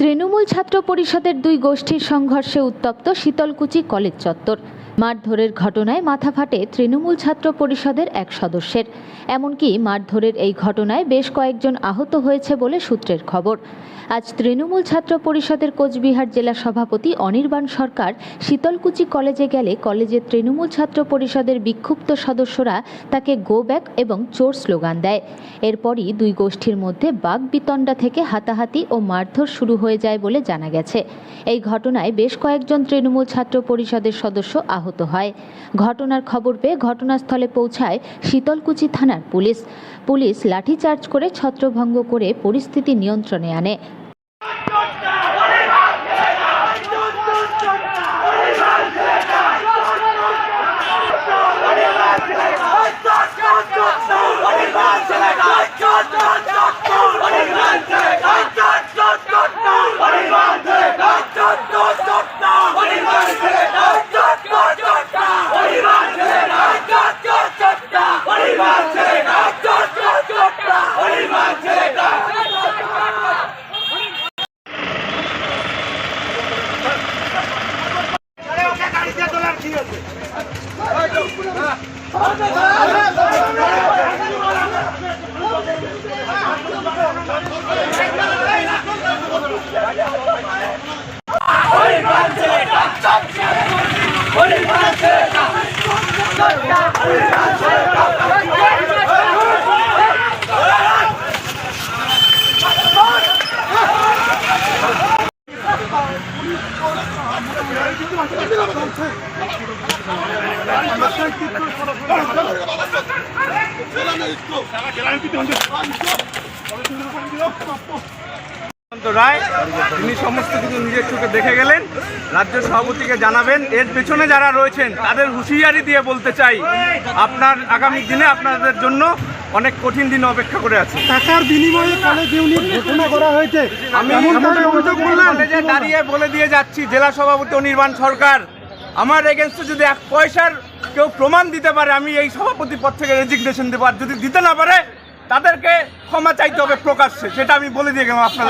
তৃণমূল ছাত্র পরিষদের দুই গোষ্ঠীর সংঘর্ষে উত্তপ্ত শীতলকুচি কলেজ চত্বর। মারধরের ঘটনায় মাথা ফাটে তৃণমূল ছাত্র পরিষদের এক সদস্যের। এমনকি মারধরের এই ঘটনায় বেশ কয়েকজন আহত হয়েছে বলে সূত্রের খবর। আজ তৃণমূল ছাত্র পরিষদের কোচবিহার জেলা সভাপতি অনির্বাণ সরকার শীতলকুচি কলেজে গেলে কলেজের তৃণমূল ছাত্র পরিষদের বিক্ষুব্ধ সদস্যরা তাকে গো ব্যাক এবং চোর স্লোগান দেয়। এরপরই দুই গোষ্ঠীর মধ্যে বাঘ বিতণ্ডা থেকে হাতাহাতি ও মারধর শুরু হয়ে যায় বলে জানা গেছে। এই ঘটনায় বেশ কয়েকজন তৃণমূল ছাত্র পরিষদের সদস্য আহত হয়। ঘটনার খবর পেয়ে ঘটনাস্থলে পৌঁছায় শীতলকুচি থানার পুলিশ। পুলিশ লাঠিচার্জ করে ছত্রভঙ্গ করে পরিস্থিতি নিয়ন্ত্রণে আনে। সুকান্ত রায় তিনি সমস্ত কিছু নিজের চোখে দেখে গেলেন, রাজ্য সভাপতিকে জানাবেন। এর পেছনে যারা রয়েছেন, তাদের হুঁশিয়ারি দিয়ে বলতে চাই, আপনার আগামী দিনে আপনাদের জন্য অনেক কঠিন দিন অপেক্ষা করে আছে। টাকার বিনিময়ে কলেজ ইউনিট ঘোষণা করা হয়েছে। আমি অভিযোগ করলাম। যে দাঁড়িয়ে বলে দিয়ে যাচ্ছি জেলা সভাপতি অনির্বাণ সরকার। আমার এগেনস্টে যদি এক পয়সার কেউ প্রমাণ দিতে পারে আমি এই সভাপতি পদ থেকে রেজিগনেশন দেবো। আর যদি দিতে না পারে তাদেরকে ক্ষমা চাইতে হবে প্রকাশ্যে সেটা আমি বলে দিয়ে গেলাম আপনার